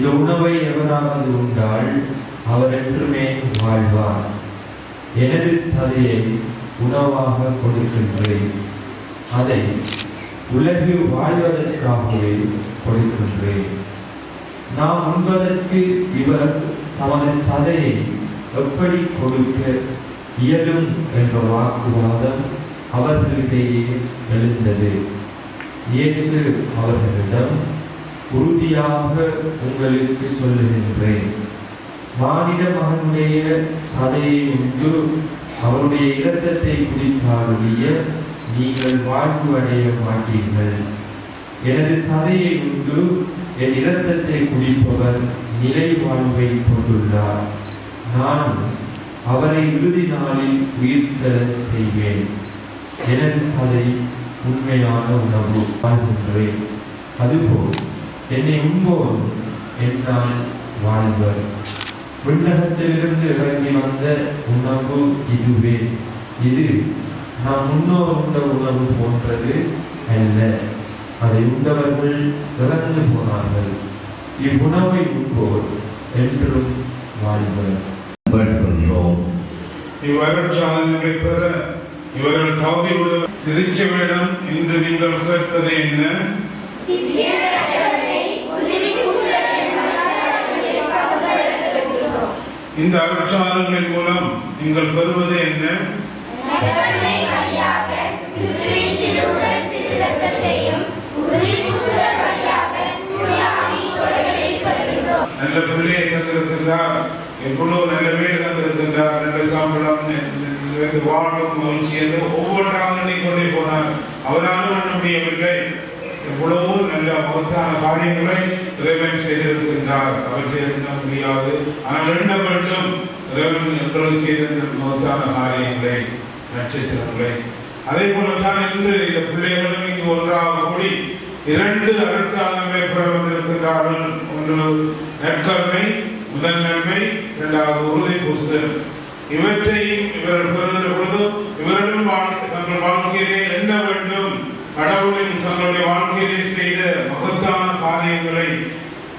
உணவை எவராவது உண்டால் அவர் என்றுமே வாழ்வார். எனது சதையை உணவாக கொடுக்கின்றேன். அதை உலகில் வாழ்வதற்காகவே கொடுக்கின்றேன். நாம் உண்பதற்கு இவர் தமது சதையை எப்படி கொடுக்க இயலும் என்ற வாக்குவாதம் அவர்களிடையே எழுந்தது. இயேசு அவர்களிடம் உறுதியாக உங்களுக்கு சொல்லுகின்றேன். மானிட மகனுடைய சதையை உண்டு அவருடைய இரத்தத்தை குடித்தாருடைய நீங்கள் வாழ்வு அடைய மாட்டீர்கள். எனது சதையை உண்டு என் இரத்தத்தை குடிப்பவர் நிலை வாழ்வை கொண்டுள்ளார். நான் அவரை இறுதி நாளில் உயிர்த்தெழச் செய்வேன். எனது சதை உண்மையான உணவு வாழ்கின்றேன் அதுபோல் என்னை உண்போர் என்னால் வாழ்வர் விண்ணகத்திலிருந்து இறங்கி வந்த உணவு இதுவே. இது நாம் முன்னோர் உண்ட உணவு போன்றது அல்ல. அதை உண்டவர்கள் இறந்து போனார்கள். இவ்வுணவை உண்போர் என்றும் வாழ்வர் கேட்கின்றோம் இவர்கள் சாதனைகளை பெற இவர்கள் தகுதியுள்ள திருச்சபையிடம் இன்று நீங்கள் கேட்பது என்ன? இந்த அருட்சாதனங்களின் மூலம் நீங்கள் பெறுவது என்ன? நல்ல பிள்ளையை தந்திருக்கின்றார். எவ்வளவு நல்ல வீடு தந்திருக்கின்றார் நல்ல சாப்பிடம் வாழும் மகிழ்ச்சி என்று ஒவ்வொன்றாக எண்ணிக்கொண்டே போனார். அவராலும் பண்ண முடியவில்லை. எவ்வளவோ நல்ல மகத்தான காரியங்களை இறைவன் செய்திருக்கின்றார். அவற்றை எண்ண முடியாது. ஆனால் எண்ண வேண்டும் இறைவன் எங்களுக்கு செய்திருந்த மகத்தான காரியங்களை நட்சத்திரங்களை. அதே போலத்தான் இன்று இந்த பிள்ளைகளும் இங்கு ஒன்றாக கூடி இரண்டு அரசாங்கங்களை பிறந்திருக்கிறார்கள் ஒன்று நற்கருணை முதல் நன்மை இரண்டாவது உறுதி பூசல். இவற்றை இவர் பெறுகின்ற பொழுது இவரிடம் தங்கள் வாழ்க்கையிலே என்ன வேண்டும்? கடவுளை தன்னுடைய வாழ்க்கையிலே செய்த மகத்தான காரியங்களை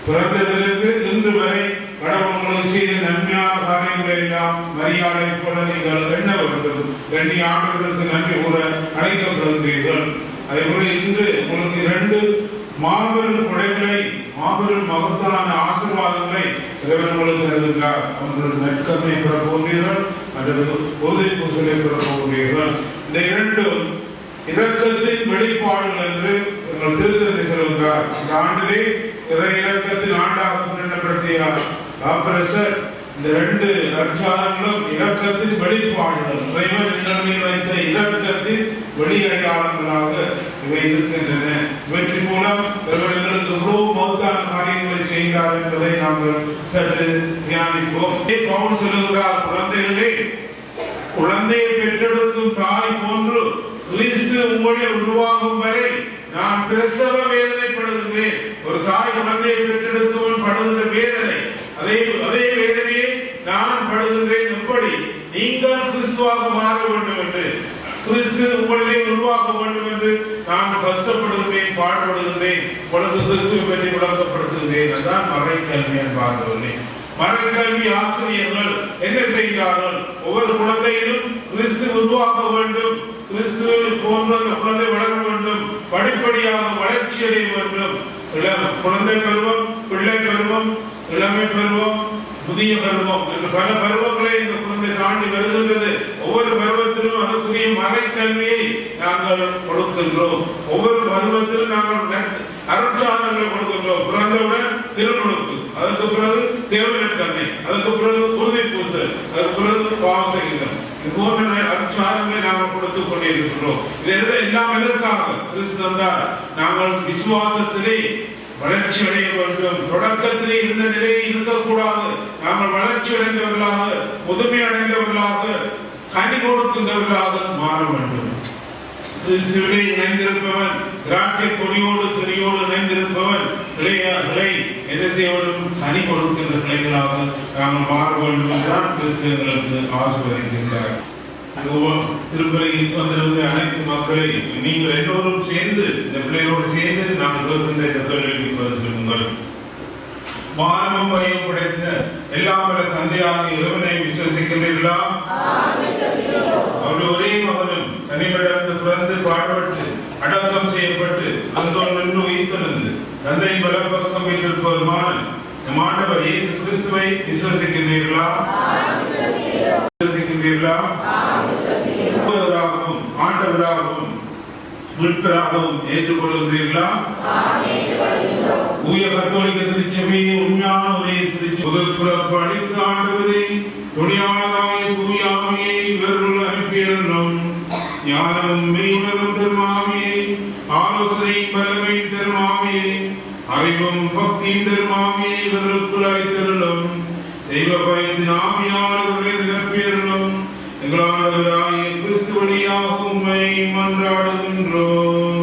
பிறந்ததிலிருந்து இன்று வரை கடவுள் செய்த நன்மையான காரியங்களை எல்லாம் மரியாதை போல நீங்கள் எண்ண வேண்டும். ரெண்டு ஆண்டுகளுக்கு நன்றி கூற அழைக்கப்படுகிறீர்கள். அதே போல இன்று உங்களுக்கு இரண்டு மாபெரும் கொடைகளை மாபெரும் மகத்தான ஆசீர்வாதங்களை இறைவன் உங்களுக்கு தருகிறார். ஒன்று நற்கருணை பெற போகிறீர்கள் அல்லது போதை பூசலை பெற போகிறீர்கள். இந்த இரண்டும் இரக்கத்தின் வெளிப்பாடுகள் என்று எங்கள் திருத்தத்தை சொல்கின்றார் இந்த ஆண்டிலே திரை இலக்கத்தின் ஆண்டாக குறிப்பிடப்படுத்திய காப்பரசர் இந்த ரெண்டு லட்சாதங்களும் இலக்கத்தின் வெளிப்பாடுகள். இறைவன் எங்களில் வைத்த இரக்கத்தின் வெளியடையாளங்களாக இவை இருக்கின்றன. இவற்றின் மூலம் இவர்களுக்கு எங்களுக்கு எவ்வளவு மகத்தான காரியங்களை செய்கிறார் என்பதை நாங்கள் சற்று தியானிப்போம். பவுன் சொல்லுகிறார் குழந்தைகளே குழந்தையை பெற்றெடுக்கும் தாய் போன்று கிறிஸ்து உருவாகும் வரை நான் பிரசவ வேதனைப்படுகின்றேன் ஒரு தாய் குழந்தையை பெற்றெடுத்தவன் படுகின்ற வேதனை. அதே அதே வேதனையை நான் படுகின்றேன். எப்படி? நீங்கள் கிறிஸ்துவாக மாற வேண்டும் என்று. கிறிஸ்து உங்களிலே உருவாக்க வேண்டும் என்று நான் கஷ்டப்படுகிறேன் பாடுபடுகிறேன் உனக்கு கிறிஸ்துவை பற்றி விளக்கப்படுத்துகிறேன் அதான் மறை கல்வி என்று பார்க்கவில்லை மறைக்கல்வி ஆசிரியர்கள் என்ன செய்கிறார்கள்? ஒவ்வொரு குழந்தையிலும் கிறிஸ்து உருவாக்க வேண்டும். கிறிஸ்து போன்ற குழந்தை வளர வேண்டும். படிப்படியாக வளர்ச்சி அடைய வேண்டும். குழந்தை பருவம் பிள்ளை பருவம் இளமை பருவம் புதிய பருவம் என்று பல பருவங்களை இந்த குழந்தை தாண்டி வருகின்றது. ஒவ்வொரு பருவத்திலும் அதற்குரிய மறைக்கல்வியை நாங்கள் கொடுக்கின்றோம். ஒவ்வொரு பருவத்திலும் நாங்கள் அருட்சாதங்களை கொடுக்கின்றோம். பிறந்தவுடன் திருமணக்கு அதற்கு பிறகு தேவநற்கண்ணை அதற்கு பிறகு உறுதி பூசல் அதற்கு பிறகு பாவம் செய்கின்றோம். இது போன்ற அருட்சாதனங்களை நாங்கள் கொடுத்துக் கொண்டிருக்கிறோம் இது எது- எல்லாம் எதற்காக? கிறிஸ்து வந்தார் நாங்கள் விசுவாசத்திலே வளர்ச்சி அடைய வேண்டும். தொடக்கத்திலே இருந்த நிலையில் இருக்கக்கூடாது. நாங்கள் வளர்ச்சி அடைந்தவர்களாக முதுமை அடைந்தவர்களாக கனி கொடுக்கின்றவர்களாக மாற வேண்டும். கிறிஸ்துவிலே இணைந்திருப்பவன் திராட்சை கொடியோடு சிறியோடு இணைந்திருப்பவன் இளைய இலை என்ன செய்ய வேண்டும் கனி கொடுக்கின்ற பிள்ளைகளாக நாங்கள் மாற வேண்டும் என்றுதான் கிறிஸ்தவர்களுக்கு ஆசீர்வதிக்கின்றார் திருப்பதியில் வந்திருந்த அனைத்து மக்களை நீங்கள் எல்லோரும் சேர்ந்து இந்த பிள்ளைகளோடு சேர்ந்து நாங்கள் இருக்கின்ற இந்த கேள்விக்கு பதில் சொல்லுங்கள். மானமும் பயம் படைத்த எல்லாம் வல்ல தந்தையாகிய இறைவனை விசுவசிக்கின்றீர்களா அவருடைய ஒரே மகனும் தனிமிடத்து பிறந்து பாடுபட்டு அடக்கம் செய்யப்பட்டு அங்கோல் நின்று உயிர்த்தெழுந்து தந்தை பலப்பக்கம் வைத்திருப்பதுமான நம் ஆண்டவர் இயேசு கிறிஸ்துவை விசுவசிக்கின்றீர்களா? விசுவசிக்கின்றீர்களா? ஆண்டவராகவும் ஆண்டவராகவும் மீட்பராகவும் ஏற்றுக்கொள்கின்றீர்களா? தூய கத்தோலிக்க திருச்சபையை உண்மையான ஒரே திருச்சி முதல் சிறப்பு அளித்து ஆண்டவரே துணியாளராகிய தூயாமையை இவர்கள் அனுப்பியிருந்தோம் ஞானமும் மெய்யுணரும் திருமாமியை. ஆலோசனை அறிவும் பக்தியும் திருமாமியை இவர்களுக்குள் அழைத்தருளும் தெய்வ பயத்தின் ஆமியாளர்களை நிரப்பியருளும். எங்களாண்டவராகிய கிறிஸ்து வழியாக உண்மை மன்றாடுகின்றோம்.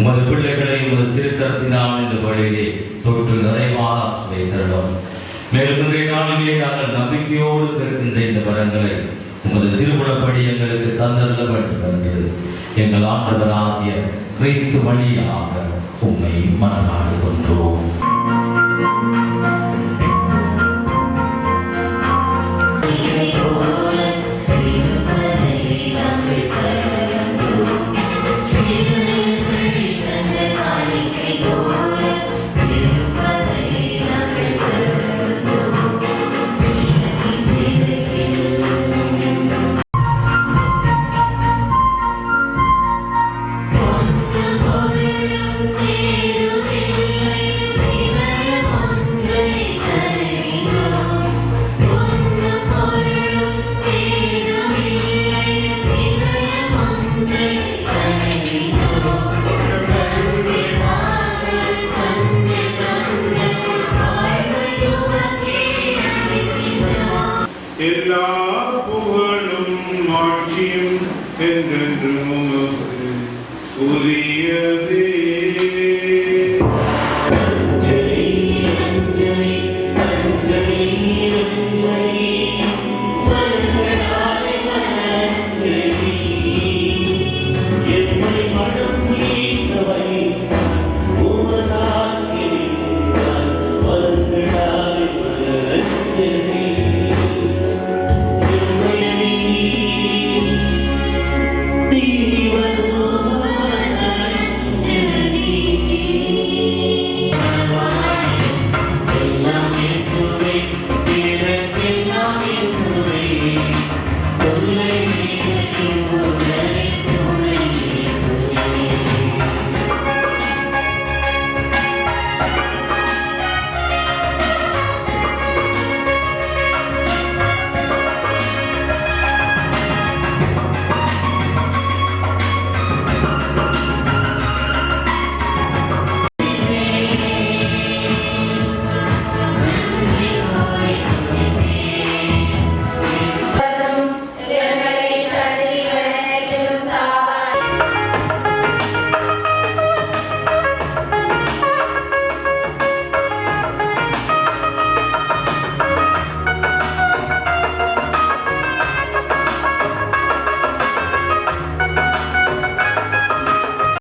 உமது பிள்ளைகளை உமது திருத்தத்தினால் இந்த வழியிலே தொற்று நிறைவான ஆசிரியை மேலும் இன்றைய நாளிலே நாங்கள் நம்பிக்கையோடு இருக்கின்ற இந்த வரங்களை உமது திருமணப்படி எங்களுக்கு தந்தருள வேண்டும் எங்கள் ஆண்டவராகிய கிறிஸ்து வழியாக உண்மை மனநாடு கொன்றோம்.